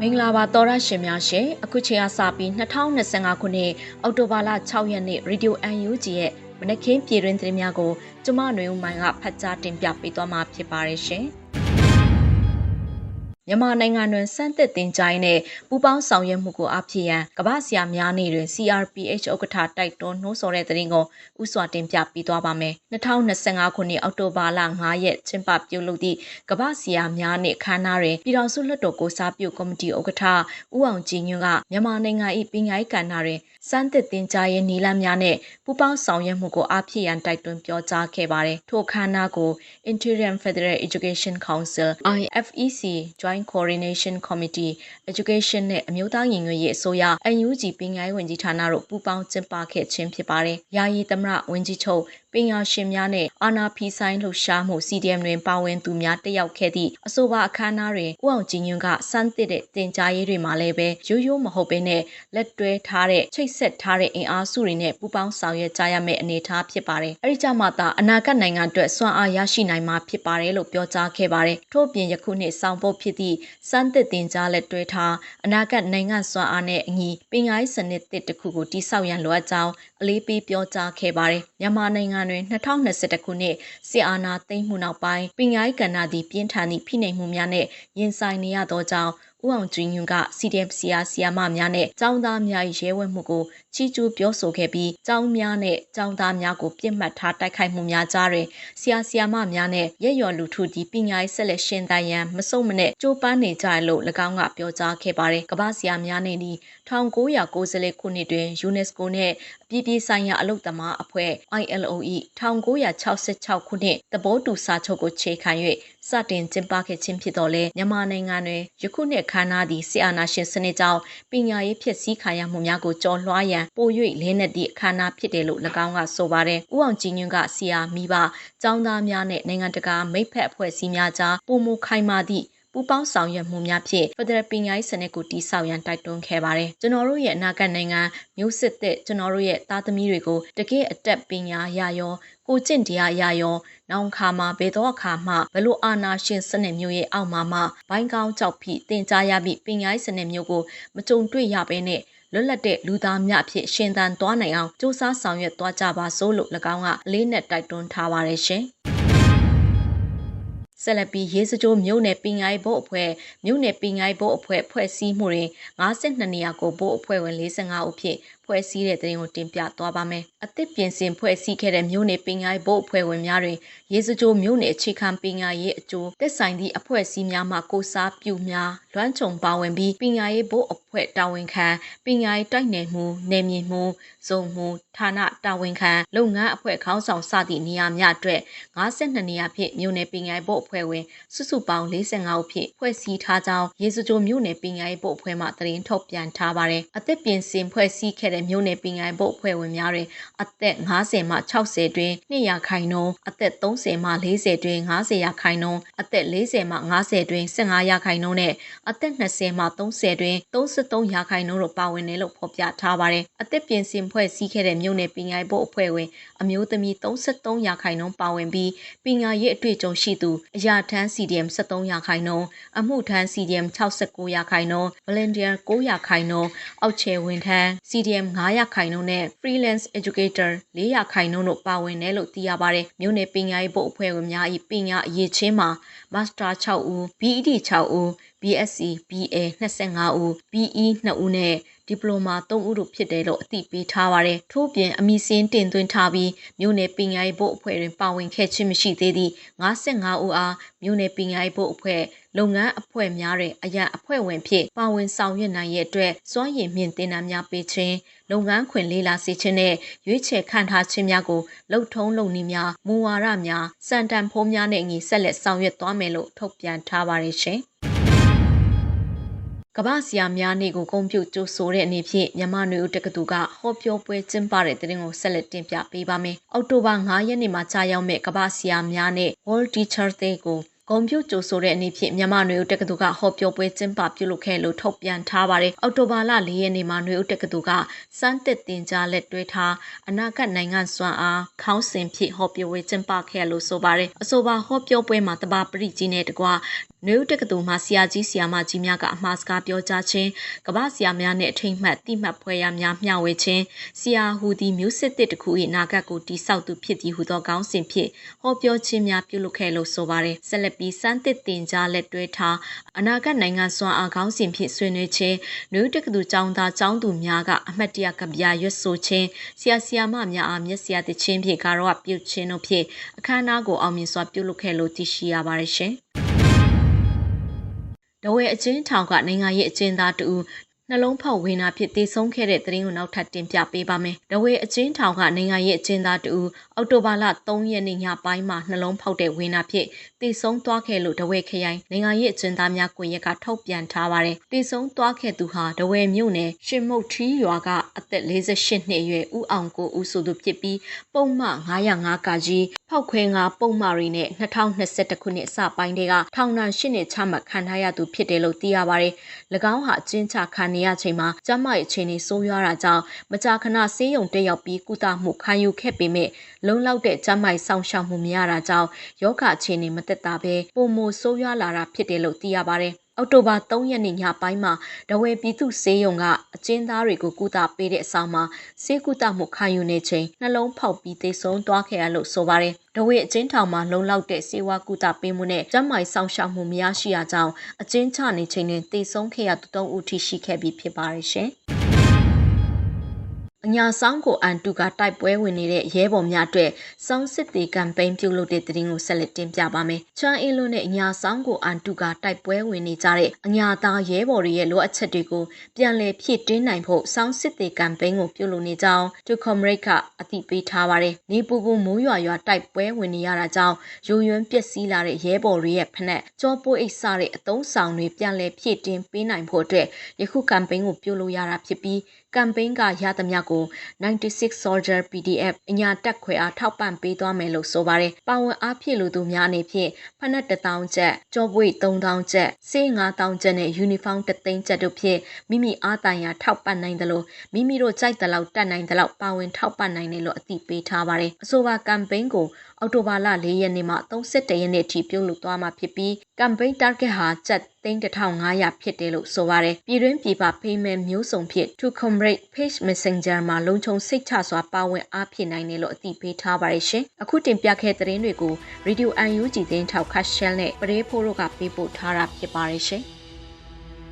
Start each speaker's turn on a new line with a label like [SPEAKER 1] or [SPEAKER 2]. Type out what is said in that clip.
[SPEAKER 1] မင်္ဂလာပါသောရရှင်များရှင်အခုချိန်ကစပြီး2025ခုနှစ်အောက်တိုဘာလ6ရက်နေ့ Radio UNG ရဲ့မနက်ခင်းပြည်တွင်သတင်းများကိုကျမຫນွေဦးမိုင်ကဖတ်ကြားတင်ပြပေးသွားမှာဖြစ်ပါတယ်ရှင် မြန်မာနိုင်ငံတွင်စံသက်တင်ကြိုင်းနဲ့ပူပေါင်းဆောင်ရွက်မှုကိုအဖြစ်ရန်ကမ္ဘာဆရာများနေ့တွင် CRPH ဥက္ကဋ္ဌတိုက်တွန်းနှိုးဆော်တဲ့သတင်းကိုဥစွာတင်ပြပေးသွားပါမယ်။2025ခုနှစ်အောက်တိုဘာလ9ရက်ကျင်းပပြုလုပ်သည့်ကမ္ဘာဆရာများနေ့ခမ်းနားတွင်ပြည်တော်စုလွှတ်တော်ကိုစားပြုကော်မတီဥက္ကဋ္ဌဦးအောင်ကြည်ညွန့်ကမြန်မာနိုင်ငံ၏ပညာရေးကဏ္ဍတွင်စံသက်တင်ကြားရေးနီလန်းများနဲ့ပူးပေါင်းဆောင်ရွက်မှုကိုအားဖြည့်ရန်တိုက်တွန်းပြောကြားခဲ့ပါတယ်။ထိုအခမ်းအနားကို Interim Federal Education Council IFEC Joint Coordination Committee Education နဲ့အမျိုးသားညီညွတ်ရေးအစိုးရ UNG ပညာရေးဝန်ကြီးဌာနတို့ပူးပေါင်းကျင်းပခဲ့ခြင်းဖြစ်ပါတယ်။ယာယီသမရဝန်ကြီးချုပ် ပညာရှင်များနဲ့အာနာဖီဆိုင်လှူရှားမှု CDM တွင်ပါဝင်သူများတက်ရောက်ခဲ့သည့်အဆိုပါအခမ်းအနားတွင်ဦးအောင်ကြည်ညွန့်ကစမ်းသစ်တဲ့တင်ကြားရေးတွေမှာလည်းပဲရိုးရိုးမဟုတ်ဘဲနဲ့လက်တွဲထားတဲ့ချိတ်ဆက်ထားတဲ့အင်အားစုတွေနဲ့ပူးပေါင်းဆောင်ရွက်ကြရမယ့်အနေအထားဖြစ်ပါတယ်။အဲဒီကြမှာသာအနာဂတ်နိုင်ငံအတွက်စွမ်းအားရရှိနိုင်မှာဖြစ်ပါတယ်လို့ပြောကြားခဲ့ပါတယ်။ထို့ပြင်ယခုနှစ်ဆောင်ပုတ်ဖြစ်သည့်စမ်းသစ်တင်ကြားလက်တွဲထားအနာဂတ်နိုင်ငံစွမ်းအားနဲ့အညီပညာရေးစနစ်တစ်ခုကိုတိစောက်ရန်လိုအပ်ကြောင်းအလေးပေးပြောကြားခဲ့ပါတယ်။မြန်မာနိုင်ငံတွင်2021ခုနှစ်စစ်အာဏာသိမ်းမှုနောက်ပိုင်းပညာရေးကဏ္ဍသည်ပြင်းထန်သည့်ဖိနှိပ်မှုများနဲ့ရင်ဆိုင်နေရသောကြောင့် ဦးအောင်ကြည်ညွန့်က CDM ဆရာဆရာမများနဲ့ကျောင်းသားများ၏ရဲဝံ့မှုကိုချီးကျူးပြောဆိုခဲ့ပြီးကျောင်းများနဲ့ကျောင်းသားများကိုပြစ်မှတ်ထားတိုက်ခိုက်မှုများကြားတွင်ဆရာဆရာမများနဲ့ရက်ရွာလူထုဒီပညာရေးဆက်လက်ရှင်သန်ရန်မဆုံမနဲ့ကြိုးပမ်းနေကြရလို့၎င်းကပြောကြားခဲ့ပါတယ်။ကမ္ဘာဆရာများနေသည့်1990ခုနှစ်တွင် UNESCO နှင့်အပြည်ပြည်ဆိုင်ရာအလုပ်သမားအဖွဲ့ ILO ၏1966ခုနှစ်သဘောတူစာချုပ်ကိုခြေခံ၍စတင်ကျင်းပခဲ့ခြင်းဖြစ်တော်လဲမြန်မာနိုင်ငံတွင်ယခုနှစ်ခန်းနာသည့်ဆီအာနာရှင်စနစ်ကြောင့်ပညာရေးဖြစ်စည်းခံရမှုများကိုကြော်လွှားရန်ပို၍လင်းနေသည့်အခမ်းအနားဖြစ်တယ်လို့၎င်းကဆိုပါတယ်။ဦးအောင်ကြည်ညွန့်ကဆီယာမိဘចောင်းသားများနဲ့နိုင်ငံတကာမိဖက်အဖွဲ့အစည်းများကြားပုံမခိုင်မာသည့် ပူပေါင်းဆောင်ရွက်မှုများဖြင့်ဖက်ဒရယ်ပညာရေးစနစ်ကိုတည်ဆောက်ရန်တိုက်တွန်းခဲ့ပါတယ်။ကျွန်တော်တို့ရဲ့အနာဂတ်နိုင်ငံမျိုးစစ်သစ်ကျွန်တော်တို့ရဲ့သားသမီးတွေကိုတကယ့်အတက်ပညာရရောကိုကျင့်တရားရရောနောင်ခါမှာဘယ်တော့အခါမှဘလို့အာနာရှင်စနစ်မျိုးရဲ့အောက်မှာမှဘိုင်းကောင်းကြောက်ပြီးတင်ကြားရပြီးပညာရေးစနစ်မျိုးကိုမကြုံတွေ့ရဘဲနဲ့လွတ်လပ်တဲ့လူသားများအဖြစ်ရှင်သန်သွားနိုင်အောင်စူးစမ်းဆောင်ရွက်သွားကြပါစို့လို့၎င်းကအလေးနဲ့တိုက်တွန်းထားပါတယ်ရှင်။ ဆက်လက်ပြီးရေးစကြိုးမြို့နယ်ပညာရေးဘုတ်အဖွဲ့မြို့နယ်ပညာရေးဘုတ်အဖွဲ့ဖွဲ့စည်းမှုတွင်52နေရာကိုဘုတ်အဖွဲ့ဝင်45ဦးဖြင့် ဖွဲ့စည်းတဲ့တဲ့ရင်ကိုတင်ပြသွားပါမယ်။အသစ်ပြင်ဆင်ဖွဲ့စည်းခဲ့တဲ့မြို့နယ်ပညာရေးဘုတ်အဖွဲ့ဝင်များတွင်ရေစကြိုမြို့နယ်အခြေခံပညာရေးအကျိုးသက်ဆိုင်သည့်အဖွဲ့အစည်းများမှကိုစားပြုများလွမ်းခြုံပါဝင်ပြီးပညာရေးဘုတ်အဖွဲ့တာဝန်ခံပညာရေးတိုက်နယ်မှုနယ်မြေမှုဇုံမှုဌာနတာဝန်ခံလုပ်ငန်းအဖွဲ့ခေါင်းဆောင်စသည့်နေရာများအတွက်52နေရာဖြင့်မြို့နယ်ပညာရေးဘုတ်အဖွဲ့ဝင်စုစုပေါင်း45ဦးဖြင့်ဖွဲ့စည်းထားကြောင်းရေစကြိုမြို့နယ်ပညာရေးဘုတ်အဖွဲ့မှသတင်းထုတ်ပြန်ထားပါတယ်။အသစ်ပြင်ဆင်ဖွဲ့စည်းခဲ့တဲ့မြို့နယ်ပညာရေးဘုတ်အဖွဲ့ဝင်များတွင်အသက်50မှ60တွင်200ရာခိုင်နှုန်းအသက်30မှ40တွင်50ရာခိုင်နှုန်းအသက်40မှ50တွင်15ရာခိုင်နှုန်းနဲ့အသက်20မှ30တွင်33ရာခိုင်နှုန်းတို့ပါဝင်တယ်လို့ဖော်ပြထားပါတယ်။အသက်ပြင်ဆင်ဖွဲ့စည်းခဲ့တဲ့မြို့နယ်ပညာရေးဘုတ်အဖွဲ့ဝင်အမျိုးသမီး33ရာခိုင်နှုန်းပါဝင်ပြီးပညာရေးအတွေ့အကြုံရှိသူအရာထမ်း CDM 73ရာခိုင်နှုန်းအမှုထမ်း CDM 69ရာခိုင်နှုန်း volunteer 9ရာခိုင်နှုန်းအောက်ခြေဝန်ထမ်း CDM 9ရာခိုင်နှုန်းနဲ့ freelance educator 4ရာခိုင်နှုန်းတို့ပါဝင်တယ်လို့သိရပါတယ်မြို့နယ်ပညာရေးဘုတ်အဖွဲ့ဝင်များ၏ပညာအရေးချင်းမှာ master 6ဦး BED 6ဦး BSc BA 25ဦး BE 2ဦးနဲ့ဒီပလိုမာ3ဦးတို့ဖြစ်တယ်လို့အသိပေးထားပါတယ်။ထို့ပြင်အမည်စင်းတင်သွင်းထားပြီးမြို့နယ်ပညာရေးဘုတ်အဖွဲ့တွင်ပါဝင်ခဲ့ခြင်းမရှိသေးသည့်55ဦးအားမြို့နယ်ပညာရေးဘုတ်အဖွဲ့လုပ်ငန်းအဖွဲ့များတွင်အရန်အဖွဲ့ဝင်ဖြစ်ပါဝင်ဆောင်ရွက်နိုင်ရဲ့အတွက်စွမ်းရည်မြင့်တင်တာများပေးခြင်းလုပ်ငန်းခွင်လေးလာစေခြင်းနဲ့ရွေးချယ်ခန့်ထားခြင်းများကိုလှုပ်ထုံးလုပ်နည်းများမူဝါဒများစံတန်ဖိုးများနဲ့အညီဆက်လက်ဆောင်ရွက်သွားမယ်လို့ထုတ်ပြန်ထားပါတယ်ရှင်။ ကမ္ဘာဆရာများနေ့ကိုဂုဏ်ပြုကြိုဆိုတဲ့အနေဖြင့်မြန်မာနွေဦးတက္ကသိုလ်ကဟောပြောပွဲကျင်းပတဲ့တဲ့တင်ကိုဆက်လက်တင်ပြပေးပါမယ်။အောက်တိုဘာ9ရက်နေ့မှာကြာရောက်မဲ့ကမ္ဘာဆရာများနေ့ World Teacher Day ကိုဂုံပြုတ်ကြိုဆိုတဲ့အနေဖြင့်မြန်မာနွေဦးတက္ကသိုလ်ကဟောပြောပွဲကျင်းပပြုလုပ်ခဲ့လို့ထုတ်ပြန်ထားပါတယ်။အောက်တိုဘာလ၄ရက်နေ့မှာနွေဦးတက္ကသိုလ်ကစမ်းသစ်တင်ကြားလက်တွဲထားအနာဂတ်နိုင်ငံစွမ်းအားခေါင်းစဉ်ဖြင့်ဟောပြောပွဲကျင်းပခဲ့လို့ဆိုပါတယ်။အဆိုပါဟောပြောပွဲမှာတဘာပရိကြီးနဲ့တကွနယူးတက္ကသိုလ်မှာဆရာကြီးဆရာမကြီးများကအမှားစကားပြောကြားခြင်းကမ္ဘာဆရာများနဲ့အထိတ်မှတ်တိမှတ်ဖွဲ့ရများမျှဝေခြင်းဆရာဟူသည်မျိုးစစ်တစ်တစ်ခု၏နာဂတ်ကိုတိဆောက်သူဖြစ်သည်ဟုသောခေါင်းစဉ်ဖြင့်ဟောပြောခြင်းများပြုလုပ်ခဲ့လို့ဆိုပါတယ်ဆက်လက်ပြီးစမ်းသစ်တင်ကြားလက်တွဲထားအနာဂတ်နိုင်ငံစွမ်းအားခေါင်းစဉ်ဖြင့်ဆွေးနွေးခြင်းနယူးတက္ကသိုလ်ကျောင်းသားကျောင်းသူများကအမှတ်တရကဗျာရွတ်ဆိုခြင်းဆရာဆရာမများအားမျက်စရာတခြင်းဖြင့်ကာရောပြုခြင်းတို့ဖြင့်အခမ်းအနားကိုအောင်မြင်စွာပြုလုပ်ခဲ့လို့သိရှိရပါတယ်ရှင် ဒဝဲအချင်းထောင်ကနိုင်ငံရေးအကျဉ်းသားတူ နှလုံးဖောက်ဝင်တာဖြစ်တည်ဆုံးခဲ့တဲ့သတင်းကိုနောက်ထပ်တင်ပြပေးပါမယ်။ဒဝဲအချင်းထောင်ကနိုင်ငံရေးအကျဉ်းသားတူအောက်တိုဘာလ3ရက်နေ့ညပိုင်းမှာနှလုံးဖောက်တဲ့ဝင်တာဖြစ်တည်ဆုံးသွားခဲ့လို့ဒဝဲခရိုင်နိုင်ငံရေးအကျဉ်းသားများကွန်ရက်ကထုတ်ပြန်ထားပါတယ်။တည်ဆုံးသွားခဲ့သူဟာဒဝဲမြို့နယ်ရှင်မုတ်ထီးရွာကအသက်48နှစ်အရွယ်ဦးအောင်ကိုဦးဆိုသူဖြစ်ပြီးပုံမှန်905ကကြီးဖောက်ခွဲငါပုံမှန်တွေနဲ့2021ခုနှစ်အစပိုင်းတွေကထောင်ဒဏ်8နှစ်ချမှတ်ခံထားရသူဖြစ်တယ်လို့သိရပါတယ်။၎င်းဟာအကျဉ်းချခံနေရချိန်မှာကျန်းမာရေးအခြေအနေဆိုးရွားတာကြောင့်မကြာခဏဆေးရုံတက်ရောက်ပြီးကုသမှုခံယူခဲ့ပေမဲ့လုံလောက်တဲ့ကျန်းမာရေးစောင့်ရှောက်မှုမရတာကြောင့်ယောဂအခြေအနေမသက်သာဘဲပုံမိုဆိုးရွားလာတာဖြစ်တယ်လို့သိရပါတယ်။ အောက်တိုဘာ3ရက်နေ့ညပိုင်းမှာဒဝဲပြည်သူစေယုံကအကျဉ်းသားတွေကိုကုသပေးတဲ့အဆောင်မှာဆေးကုသမှုခံယူနေချိန်နှလုံးဖောက်ပြီးသေဆုံးသွားခဲ့ရလို့ဆိုပါတယ်။ဒဝဲအကျဉ်းထောင်မှာလုံလောက်တဲ့ဆေးဝါးကုသပေးမှုနဲ့ကျန်းမာရေးစောင့်ရှောက်မှုမရရှိရကြောင်းအကျဉ်းချနေချိန်တွင်သေဆုံးခဲ့ရသူ၃ဦးထိရှိခဲ့ပြီးဖြစ်ပါတယ်ရှင်။ အညာဆောင်ကိုအန်တူကတိုက်ပွဲဝင်နေတဲ့ရဲဘော်များအတွက်စောင်းစစ်တီကမ်ပိန်းပြုလုပ်တဲ့သတင်းကိုဆက်လက်တင်ပြပါမယ်။ချွမ်အင်းလွန်းနဲ့အညာဆောင်ကိုအန်တူကတိုက်ပွဲဝင်နေကြတဲ့အညာသားရဲဘော်တွေရဲ့လိုအပ်ချက်တွေကိုပြန်လည်ဖြည့်တင်းနိုင်ဖို့စောင်းစစ်တီကမ်ပိန်းကိုပြုလုပ်နေကြောင်းတူကွန်မရိတ်ကအသိပေးထားပါတယ်။နေပူပူမိုးရွာရွာတိုက်ပွဲဝင်နေရတာကြောင့်ယူယွန်းပျက်စီးလာတဲ့ရဲဘော်တွေရဲ့ဖက်နဲ့ကြောပိုးအိတ်စတဲ့အတုံးဆောင်တွေပြန်လည်ဖြည့်တင်းပေးနိုင်ဖို့အတွက်ယခုကမ်ပိန်းကိုပြုလုပ်ရတာဖြစ်ပြီးကမ်ပိန်းကရသမျှကို96 Soldier PDF အညာတက်ခွဲအားထောက်ပံ့ပေးသွားမယ်လို့ဆိုပါတယ်။ပါဝင်အားဖြည့်လူသူများအနေဖြင့်ဖနက်1000ကျပ်၊ကြောပွေ3000ကျပ်၊ဆေး9000ကျပ်နဲ့ယူနီဖောင်း3သိန်းကျပ်တို့ဖြင့်မိမိအားတိုင်ရာထောက်ပံ့နိုင်တယ်လို့မိမိတို့ကြိုက်တဲ့လောက်တတ်နိုင်တဲ့လောက်ပါဝင်ထောက်ပံ့နိုင်တယ်လို့အသိပေးထားပါတယ်။အဆိုပါကမ်ပိန်းကိုအောက်တိုဘာလ၄ရက်နေ့မှ31ရက်နေ့အထိပြုလုပ်သွားမှာဖြစ်ပြီး campaign target ဟာကျပ် 3500ဖြစ်တယ်လို့ဆိုပါတယ်ပြည်တွင်းပြည်ပ payment မျိုးစုံဖြင့် to comrade page messenger မှာလုံခြုံစိတ်ချစွာပါဝင်အားဖြည့်နိုင်တယ်လို့အသိပေးထားပါတယ်ရှင်အခုတင်ပြခဲ့တဲ့သတင်းတွေကို Radio UNG သတင်းထောက်ခတ်ရှယ်နဲ့ပရေဖိုးတို့ကပေးပို့ထားတာဖြစ်ပါတယ်ရှင်